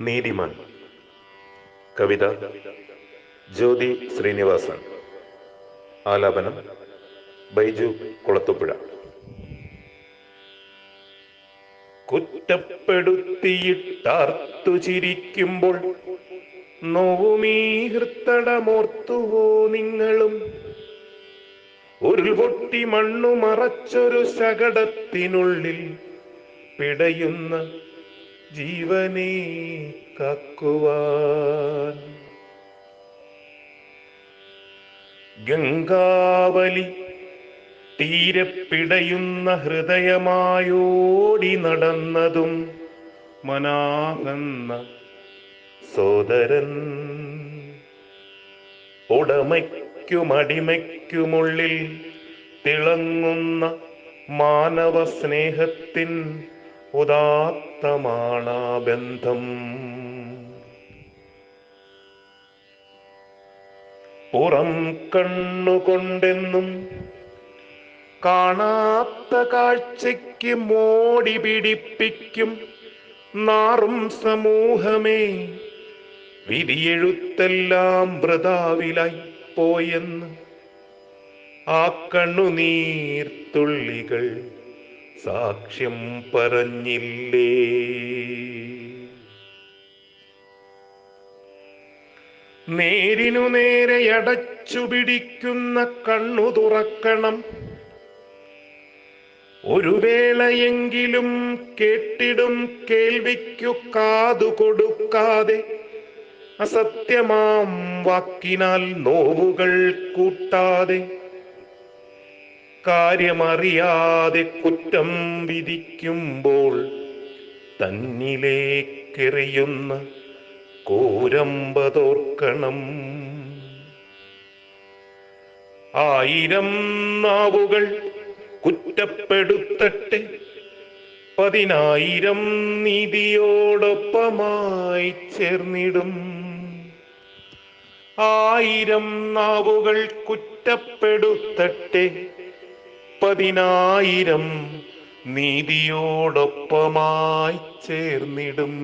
നീതിമാൻ. കവിത ജ്യോതി ശ്രീനിവാസൻ. ആലാപനം ബൈജു കുളത്തുപുഴ. കുറ്റപ്പെടുത്തിയിട്ടാർത്തു ചിരിക്കുമ്പോൾ നോവുമീ നിങ്ങളും? ഉരുൾപൊട്ടി മണ്ണു മറച്ചൊരു ശകടത്തിനുള്ളിൽ പിടയുന്ന ജീവനെ കാക്കുവാൻ. ഗംഗാവലി തീരെ പിടയുന്ന ഹൃദയമായോടി നടന്നതും മനാകുന്ന സോദരൻ. ഉടമയ്ക്കുമടിമയ്ക്കുമുള്ളിൽ തിളങ്ങുന്ന മാനവ സ്നേഹത്തിൻ ഉദാത്തമാണാ ബന്ധം പുറം കണ്ണുകൊണ്ടെന്നും കാണാത്ത കാഴ്ചയ്ക്ക് മോടി പിടിപ്പിക്കും നാറും സമൂഹമേ. വിധിയെഴുത്തെല്ലാം വൃതാവിലായി പോയെന്ന് ആ കണ്ണുനീർത്തുള്ളികൾ സാക്ഷ്യം പറഞ്ഞില്ലേ? നേരിനു നേരെ അടച്ചു പിടിക്കുന്ന കണ്ണു തുറക്കണം. ഒരു വേളയെങ്കിലും കേട്ടിടും കേൾവിക്കു കാതു കൊടുക്കാതെ അസത്യമാം വാക്കിനാൽ നോവുകൾ കൂട്ടാതെ. കാര്യമറിയാതെ കുറ്റം വിധിക്കുമ്പോൾ തന്നിലേക്കെറിയുന്ന കോരമ്പതോർക്കണം. ആയിരം നാവുകൾ കുറ്റപ്പെടുത്തട്ടെ പതിനായിരം നീതിയോടൊപ്പമായി ചേർന്നിടും. ആയിരം നാവുകൾ കുറ്റപ്പെടുത്തട്ടെ പതിനായിരം നീതിയോടൊപ്പമായി ചേർന്നിടും.